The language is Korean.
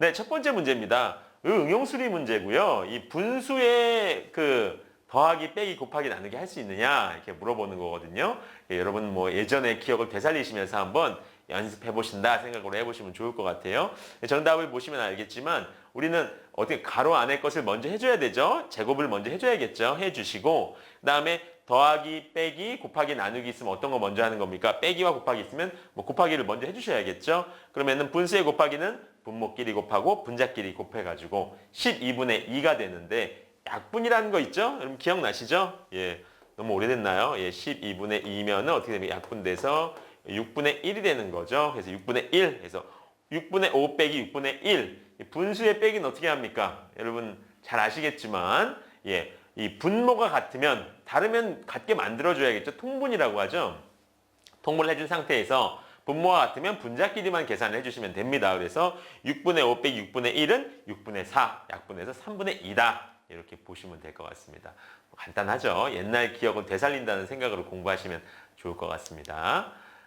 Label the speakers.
Speaker 1: 네, 첫 번째 문제입니다. 의 응용수리 문제고요. 이 분수의 그 더하기, 빼기, 곱하기, 나누기 할 수 있느냐 이렇게 물어보는 거거든요. 예, 여러분 뭐 예전의 기억을 되살리시면서 한번 연습해 보신다 생각으로 해보시면 좋을 것 같아요. 예, 정답을 보시면 알겠지만 우리는 어떻게 가로 안의 것을 먼저 해줘야 되죠. 제곱을 먼저 해줘야겠죠. 해주시고 그 다음에 더하기, 빼기, 곱하기, 나누기 있으면 어떤 거 먼저 하는 겁니까? 빼기와 곱하기 있으면 뭐 곱하기를 먼저 해주셔야겠죠. 그러면은 분수의 곱하기는 분모끼리 곱하고 분자끼리 곱해가지고 12분의 2가 되는데 약분이라는 거 있죠? 여러분 기억나시죠? 예, 너무 오래됐나요? 예, 12분의 2면은 어떻게 되면 약분돼서 6분의 1이 되는 거죠. 그래서 6분의 1 해서 6분의 5 빼기 6분의 1이 분수의 빼기는 어떻게 합니까? 여러분 잘 아시겠지만 예, 이 분모가 같으면 다르면 같게 만들어줘야겠죠. 통분이라고 하죠. 통분을 해준 상태에서 분모와 같으면 분자끼리만 계산을 해주시면 됩니다. 그래서 6분의 5 빼기 6분의 1은 6분의 4, 약분해서 3분의 2다. 이렇게 보시면 될 것 같습니다. 간단하죠? 옛날 기억을 되살린다는 생각으로 공부하시면 좋을 것 같습니다.